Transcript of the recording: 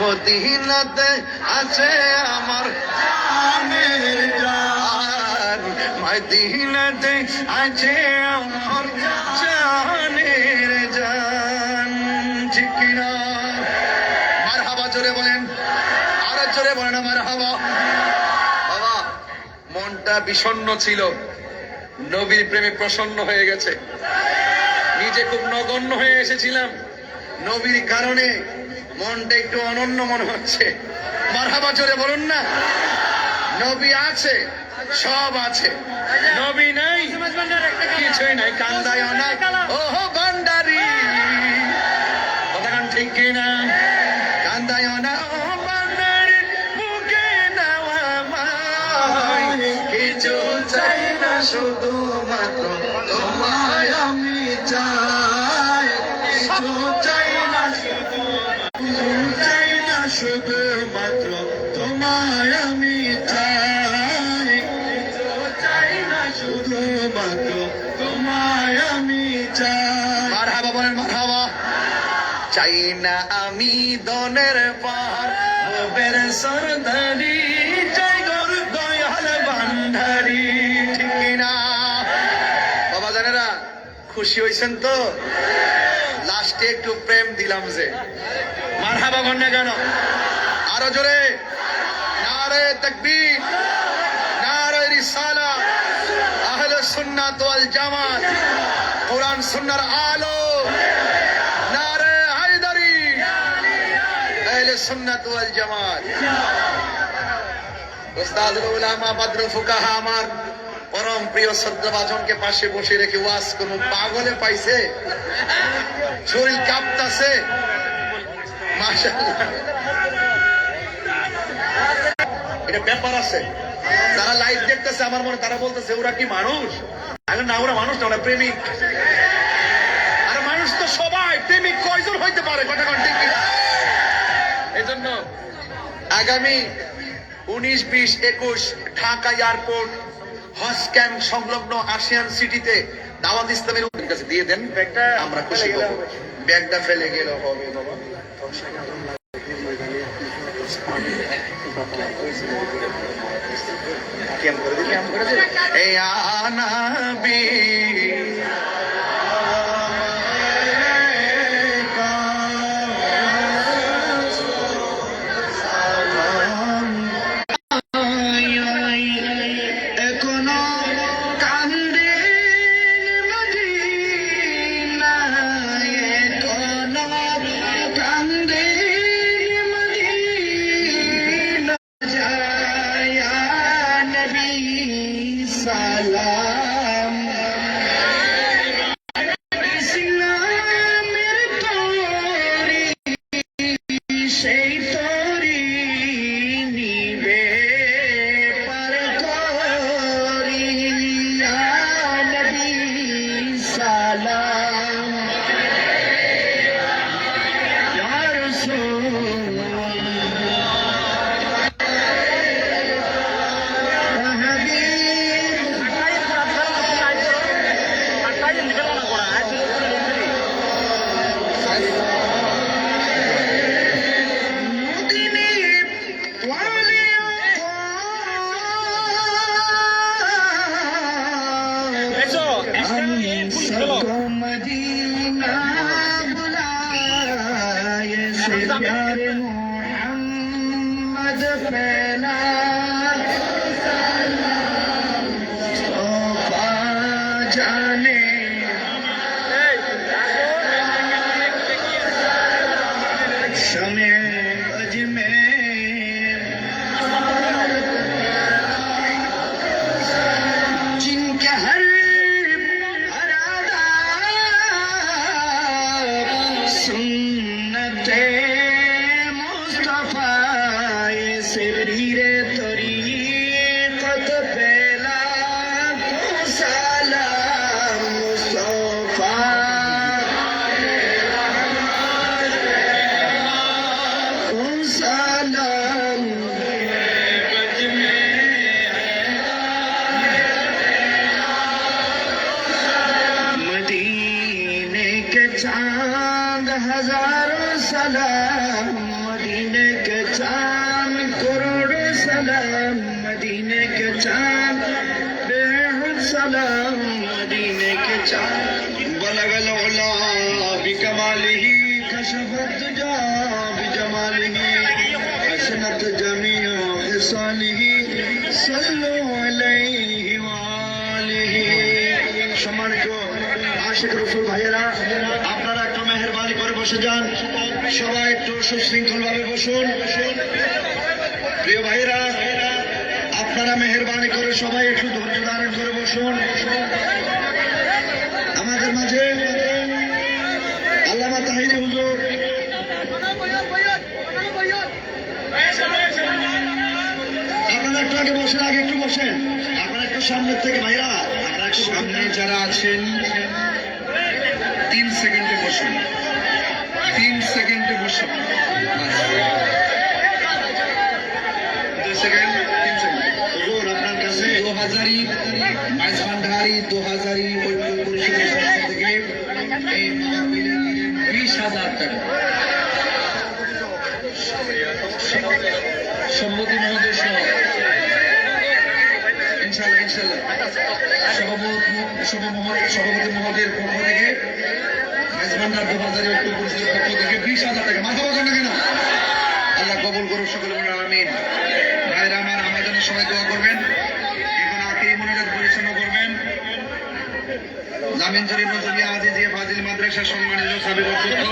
মদিনাতে আছে আমার জানের জান। মদিনাতে আছে আমার জানের জান। ঠিক কিনা? মারহাবা জোরে বলেন। আরও জোরে বলেন মারহাবা। বাবা, মনটা বিষণ্ণ ছিল। নবীর প্রেমে প্রসন্ন হয়ে গেছে। নিজে খুব নগণ্য হয়ে এসেছিলাম। নবীর কারণে মনটা একটু অনন্য মনে হচ্ছে। মারহাবা জোরে বলুন না। নবী আছে, সব আছে। নবী নাই, কিছুই নাই, কান্দায় অনায় ওহো, ভান্ডারি। কথাখান ঠিক কিনা? কিছু চাই না শুধু মাত্র তোমায় আমি চাই। চাই চাই না শুধু মাত্র তোমায় আমি চাই। মারহাবা বলেন মারহাবা। চাই না আমি দনের পাহাড়। সরদারি চাই গর দয়াল ভান্ডারি। ঠিক কিনা বাবা জানেরা খুশি হয়েছেন তো? লাস্টে একটু প্রেম দিলাম যে। মারহাবা গন্যা কেন? আরও জোরে। নারে তকবীর। নারে রিসালা। আহলে সুন্নাত ওয়াল জামাত। কোরআন সুন্নার আলো। নারে হায়দারি। আহলে সুন্নাত ওয়াল জামাত। ওস্তাদুল উলামা ফুকাহা আমার পরম প্রিয় শ্রদ্ধাভাজনকে পাশে বসে রেখে ওয়াজ কোন পাগলে পাইছে। শরীর কাঁপতাছে। মাশাআল্লাহ। এটা ব্যাপার আছে। যারা লাইভ দেখতেছে আমার মনে তারা বলতেছে ওরা কি মানুষ? না ওরা মানুষ না ওরা প্রেমিক। আর মানুষ তো সবাই প্রেমিক কয়জন হইতে পারে? কথা কন ঠিক কিনা? এই জন্য আগামী উনিশ বিশ একুশ ঢাকা এয়ারপোর্ট হজ ক্যাম্প সংলগ্ন আসিয়ান সিটিতে দাওয়াত ইসলামের কাছে দিয়ে দেন। ব্যাগটা আমরা খুশি হব। ব্যাগটা ফেলে গেলে হবে বাবা। ক্যাম্প করে দিই ক্যাম্প করে দিই এই আনাবি la मदीना बुलाए से प्यार मोहम्मद फैला तोहफा जाने शमे अजमेर چاند ہزاروں سلام مدینے کے چاند کروڑوں سلام مدینے کے چاند، بے سلام مدینے کے چاند۔ بلغ العلا بکمالہ کشف الدجا بجمالہ حسنت جمیع حسانہ صلو علیہ وآلہ۔ شمار جو عاشق رسول بھائیرہ বসে যান। সবাই একটু সুশৃঙ্খল ভাবে বসুন। প্রিয় ভাইরা আপনারা মেহরবানি করে সবাই একটু ধৈর্য ধারণ করে বসুন। আমাদের মাঝে আল্লামা তাহিরি হুজুর। আপনারা একটু আগে বসেন, আগে একটু বসেন। আপনারা একটু সামনের থেকে ভাইরা সামনে যারা আছেন, তিন সেকেন্ডে বসুন। তিন সেকেন্ডে সেকেন্ড আপনার কাছে দু হাজারি বাইশ ভান্ডারি দু হাজারি ঐক্য পরিষদের পক্ষ থেকে এই বিশ হাজার টাকা। সম্মতি মহোদয় সহ। ইনশাল্লাহ ইনশাল্লাহ সভাপতি মহোদয়ের পক্ষ থেকে মেজবান্ডার দু হাজার পক্ষ থেকে বিশ হাজার টাকা মাথা বাজান না? কেন আল্লাহ কবুল করুন সকলে বলুন আমিন। ভাইরা আমার আমার জন্য সবাই দোয়া করবেন। এখন আখেরি মনোজাত পরিচ্ছন্ন করবেন। জামিন জরিব নজরিয়া আজিজিয়া ফাজিল মাদ্রাসা সম্মানিত সাবেক অধ্যক্ষ।